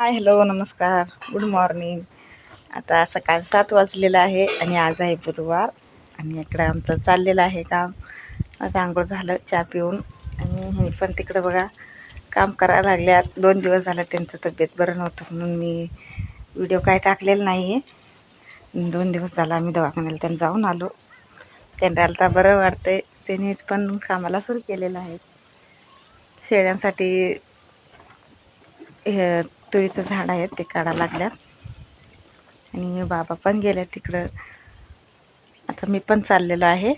हाय hello नमस्कार. Good morning आता सकाळ सात वाजलेलं आहे आणि आज आहे बुधवार आणि इकडं आमचं चाललेलं आहे काम. आता आंघोळ झालं चहा पिऊन आणि मी पण तिकडं बघा काम करायला लागल्या दोन दिवस झालं त्यांचं तब्येत बरं नव्हतं म्हणून मी व्हिडिओ काय टाकलेला नाही आहे दोन दिवस झाला आम्ही दवाखान्याला त्यांना जाऊन आलो. त्यांना बरं वाटतंय. त्यांनी पण कामाला सुरू केलेलं आहे. शेळ्यांसाठी हे तुरीचं झाड आहे ते काढा लागल्यात. आणि बाबा पण गेले तिकडं. आता मी पण चाललेलो आहे.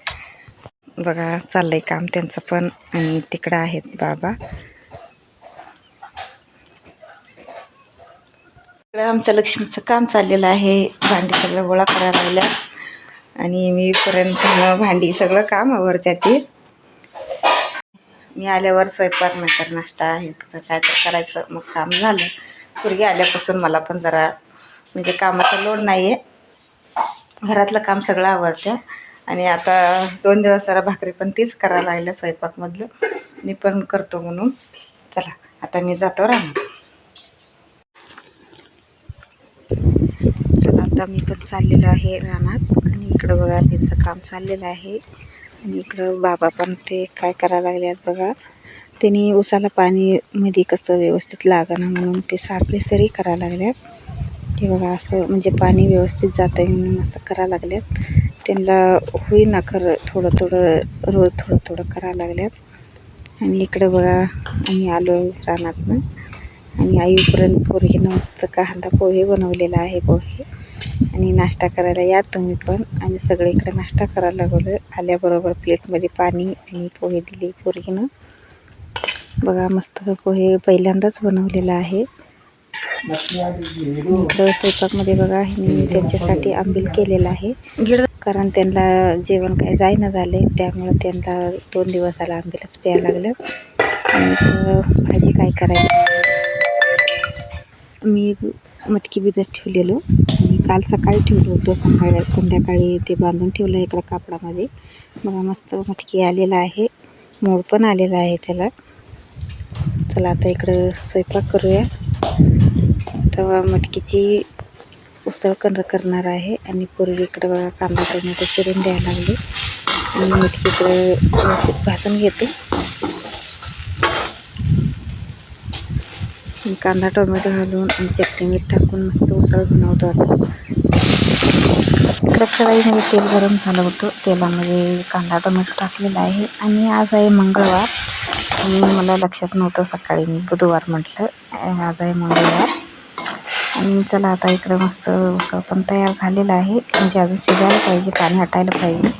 बघा चाललंय काम त्यांचं पण आणि तिकडं आहेत बाबा. इकडं आमच्या लक्ष्मीचं काम चाललेलं आहे. भांडी सगळं गोळा करायला लागल्या. आणि मी पर्यंत भांडी सगळं काम आवरत्या ती. मी आल्यावर स्वयंपाक नंतर नाश्ता आहे तर काय तर करायचं. मग काम झालं. पुरगी आल्यापासून मला पण जरा म्हणजे कामाचा लोड नाही आहे घरातलं काम सगळं आवडतं आणि आता दोन दिवस जरा भाकरी पण तीच करायला लागल्या स्वयंपाकमधलं. मी पण करतो म्हणून. चला आता मी जातो राहणार चला आता मी पण चाललेलो आहे रानात. आणि इकडं बघा त्यांचं काम चाललेलं आहे. आणि इकडं बाबा पण ते काय करायला लागले आहेत बघा. त्यांनी उसाला पाणी मध्ये कसं व्यवस्थित लागणं म्हणून ते सापळे सरी करायला लागल्यात. की बघा असं म्हणजे पाणी व्यवस्थित जातं आहे म्हणून असं करायला लागल्यात. त्यांना होईना खरं थोडं थोडं रोज थोडं थोडं करायला लागल्यात. आणि इकडं बघा आम्ही आलो रानातनं. आणि आईपर्यंत पोरगीनं मस्त कांदा पोहे बनवलेला आहे पोहे. आणि नाश्ता करायला या तुम्ही पण. आणि सगळे इकडे नाश्ता करायला लागलो आल्याबरोबर प्लेटमध्ये पाणी आणि पोहे दिले पोरगीनं. बघा मस्त पोहे पहिल्यांदाच बनवलेलं आहे. इकडं स्वयंपाकमध्ये बघा मी त्यांच्यासाठी आंबील केलेलं आहे. कारण त्यांना जेवण काय जायना झाले त्यामुळं त्यांना दोन दिवस आला आंबीलच प्यायला लागलं. आणि भाजी काय करायची? मी मटकी भिजत ठेवलेलो. आणि काल सकाळी ठेवलं होतं सकाळी संध्याकाळी ते बांधून ठेवलं इकडं कापडामध्ये. बघा मस्त मटकी आलेला आहे. मोड पण आलेला आहे त्याला. चला आता इकडं स्वयंपाक करूया. तेव्हा मटकीची उसळ कर करणार आहे आणि पूर्वी इकडं बघा कांदा टोमॅटो चिरून द्यायला लागले. आणि मटकी इकडं व्यवस्थित भाजून घेते. कांदा टोमॅटो घालून आणि चटणी मीठ टाकून मस्त उसळ बनवतो आता. इकडं कढाईमध्ये तेल गरम झालं होतं. तेलामध्ये कांदा टोमॅटो टाकलेला आहे. आणि आज आहे मंगळवार. मला लक्षात नव्हतं सकाळी. मी बुधवार म्हटलं आज आहे मंगळवार. आणि चला आता इकडं मस्त उसळ पण तयार झालेलं आहे. म्हणजे अजून शिजायला पाहिजे पाणी हटायला पाहिजे.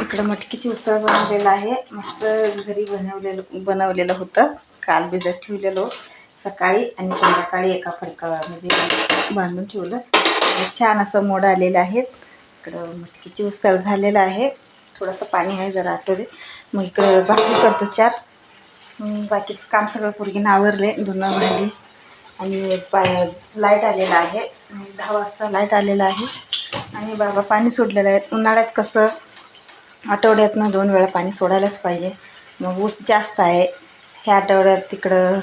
इकडं मटकीची उसळ बनवलेलं आहे. मस्त घरी बनवलेलं बनवलेलं होतं. काल भिजत ठेवलेलो सकाळी आणि संध्याकाळी एका फडकामध्ये बांधून ठेवलं. छान असं मोड आलेलं आहे. इकडं मटकीची उसळ झालेलं आहे. थोडंसं पाणी आहे जरा आठवडे मग इकडं भाकरी करतो चार. बाकीचं काम सगळं पुरगीनं आवरले धुणं भांडी. आणि पाय लाइट आलेला आहे. दहा वाजता लाइट आलेला आहे. आणि बाबा पाणी सोडलेलं आहे. उन्हाळ्यात कसं आठवड्यातनं दोन वेळा पाणी सोडायलाच पाहिजे. मग ऊस जास्त आहे. ह्या आठवड्यात तिकडं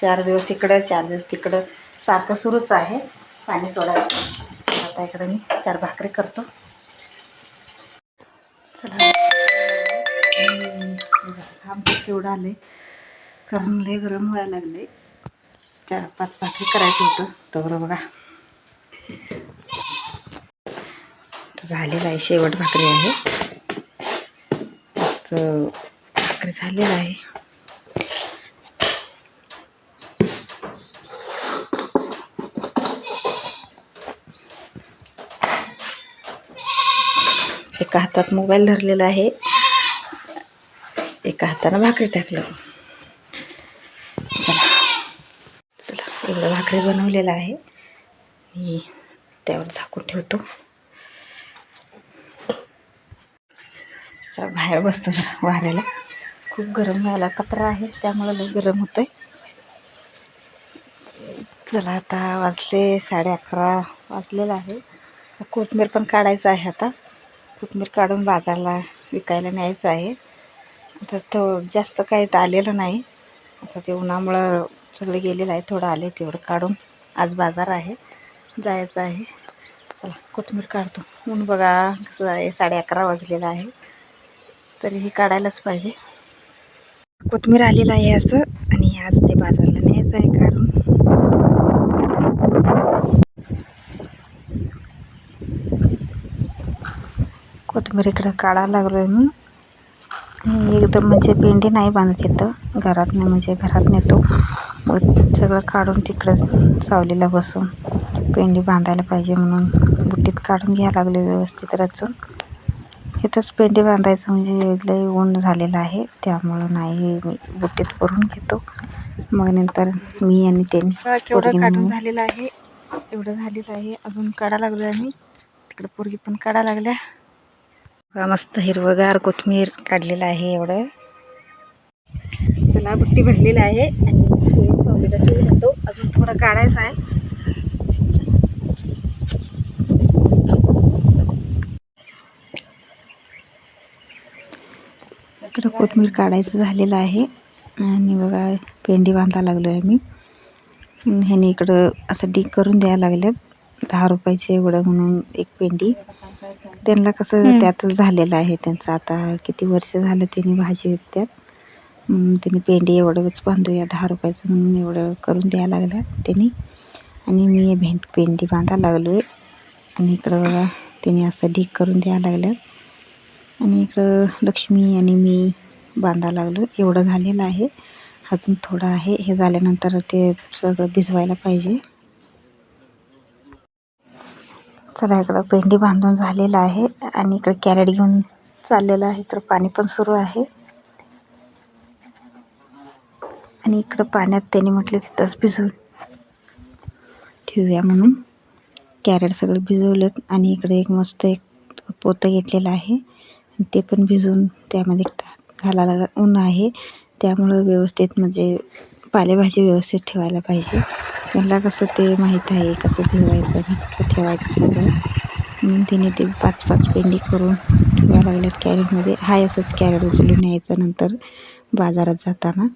चार दिवस इकडं चार दिवस तिकडं. सारखं सुरूच आहे पाणी सोडायचं आता इकडं मी चार भाकरी करतो. चला. आमचं आले आलं. कारण लय गरम व्हायला लागले चार पाच भाकरी करायचं होतं. तर बघा. झालेलं आहे. शेवट भाकरी आहे. भाकरी झालेलं आहे. एका हातात मोबाईल धरलेला आहे. एका हातानं भाकरी टाकलं चला चला एवढं भाकरी बनवलेलं आहे आणि त्यावर झाकून ठेवतो जरा बाहेर बसतो जरा वाऱ्याला खूप गरम व्हायला पत्रा आहे त्यामुळं लई गरम होतं आहे चला आता वाजले साडे अकरा वाजलेलं आहे कोथमीर पण काढायचं आहे आता कोथमीर काढून बाजारला विकायला न्यायचं आहे आता तो जास्त काही आलेलं नाही. आता ते उन्हामुळं सगळे गेलेलं आहे थोडं आले तेवढं काढून. आज बाजार आहे जायचं आहे. चला कोथमीर काढतो. ऊन बघा कसं आहे साडे अकरा वाजलेलं आहे. तरीही काढायलाच पाहिजे. कोथमीर आलेलं आहे असं आणि आज ते बाजारला न्यायचं आहे काढून. कोथिंबीर इकडं काढायला लागलो आहे मी. एकदम म्हणजे पेंडी नाही बांधत येतं घरात नाही म्हणजे घरात नेतो मग सगळं काढून तिकडं सावलीला बसून पेंडी बांधायला पाहिजे म्हणून बुट्टीत काढून घ्यायला लागले व्यवस्थित रचून. इथंच पेंडी बांधायचं म्हणजे लई ऊन झालेलं आहे त्यामुळं नाही मी बुट्टीत करून घेतो. मग नंतर मी आणि त्यांनी केवढं काढून झालेलं आहे एवढं झालेलं आहे. अजून काढा लागलो आम्ही. तिकडे पोरगी पण काढा लागल्या. मस्त हिरवगार कोथमीर काढलेलं आहे एवढं. चला बुट्टी भरलेला आहे आणि हे अजून थोडं काढायचं आहे. इकडं कोथमीर काढायचं झालेलं आहे. आणि बघा पेंडी बांधायला लागलो आहे मी ह्याने इकडं असं डीक करून द्यायला लागल्यात. दहा रुपयाचे एवढं म्हणून एक पेंडी. त्यांना कसं त्यातच झालेलं आहे त्यांचं. आता किती वर्ष झालं त्यांनी भाजी विकतात त्यांनी पेंडी एवढंच बांधूया दहा रुपयाचं म्हणून एवढं करून द्यायला लागल्या त्यांनी. आणि मी भेंड पेंडी बांधायला लागलो आहे आणि इकडं बघा त्यांनी असं ढीक करून द्यायला लागल्यात आणि इकडं लक्ष्मी आणि मी बांधायला लागलो. एवढं झालेलं आहे. अजून थोडं आहे. हे झाल्यानंतर ते सगळं भिजवायला पाहिजे. चला इकडं पेंडी बांधून झालेलं आहे आणि इकडे कॅरेट घेऊन चाललेलं आहे. तर पाणी पण सुरू आहे. आणि इकडं पाण्यात त्यांनी म्हटले तिथंच भिजवून ठेवूया म्हणून. कॅरेट सगळं भिजवलेत आणि इकडे एक मस्त एक पोतं घेतलेलं आहे. ते पण भिजवून त्यामध्ये घालायला ऊन आहे. त्यामुळं व्यवस्थित म्हणजे पालेभाजी व्यवस्थित ठेवायला पाहिजे. मला कसं ते माहीत आहे कसं ठेवायचं कसं ठेवायचं सगळं. म्हणून तिने ते पाच पाच पेंडी करून ठेवायला लागल्यात कॅरेटमध्ये हाय असंच कॅरेट उचलून न्यायचं नंतर बाजारात जाताना.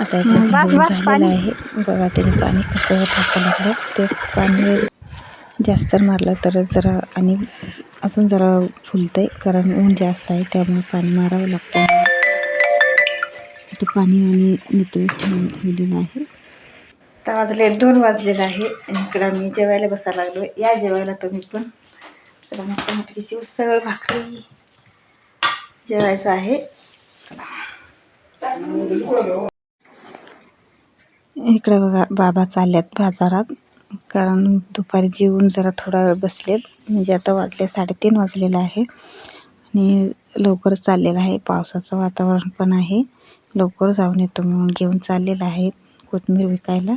आता पाणी. आहे. बघा त्याने पाणी कसं टाकायला लागलं. ते पाणी जास्त मारलं तर जरा आणि अजून जरा फुलतं आहे कारण ऊन जास्त आहे त्यामुळे पाणी मारावं लागतं. आता पाणी आणि नितळून ठेवून ठेवलेलं आहे. आता वाजले दोन वाजलेलं आहे आणि इकडं मी जेवायला बसायला लागलो या जेवायला तुम्ही पण. तर उसळ भाकरी जेवायचं आहे. इकडे बघा बाबा चालल्यात बाजारात. कारण दुपारी जेवून जरा थोडा वेळ बसलेत. म्हणजे आता वाजले साडेतीन वाजलेलं आहे. आणि लवकर चाललेलं आहे. पावसाचं वातावरण पण आहे. लवकर जाऊन येतो म्हणून घेऊन चाललेलं आहे कोथिंबीर विकायला.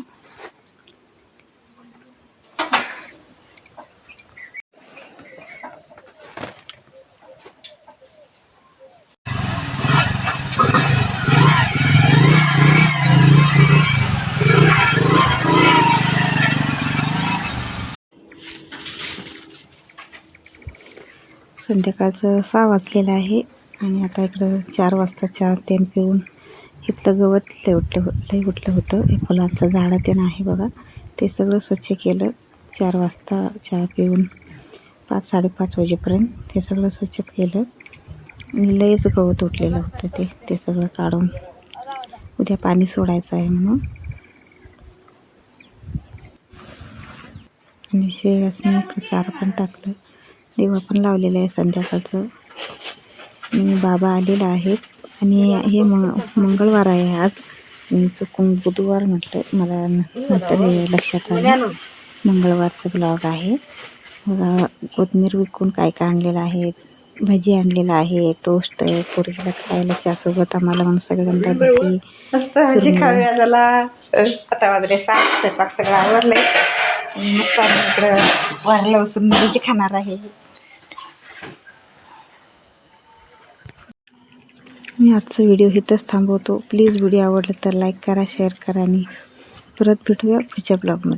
संध्याकाळचं सहा वाजलेलं आहे आणि आता इकडं चार वाजता चहा तेन पिऊन इथलं गवत लय उठलं लई लय उठलं होतं. हे फुलांचं झाडं तेन आहे बघा. ते सगळं स्वच्छ केलं. चार वाजता चहा पिऊन पाच साडेपाच वाजेपर्यंत ते सगळं स्वच्छ केलं. आणि लयच गवत उठलेलं होतं ते. ते सगळं काढून उद्या पाणी सोडायचं आहे म्हणून. आणि शेळ्यासनी इकडं चारा पण टाकलं. दिवा पण लावलेला आहे संध्याकाळचं. आणि बाबा आलेला आहेत. आणि हे म मंगळवार आहे आज. चुकून बुधवार म्हटलं मला नंतर हे लक्षात आलं. मंगळवारचं ब्लॉग आहे. कोथमीर विकून काय काय आणलेलं आहे? भजी आणलेलं आहे टोस्ट आहे पोरगीला खायला त्यासोबत आम्हाला म्हणून सगळ्यांना भजी मस्त भाजी खाऊया झाला आता वाजले सात स्वयंपाक सगळं आणि मस्त आम्ही इकडं वारलं भजी खाणार आहे. मी आजचा व्हिडिओ इथंच थांबवतो. प्लीज व्हिडिओ आवडला तर लाईक करा शेअर करा आणि परत भेटूया पुढच्या ब्लॉगमध्ये.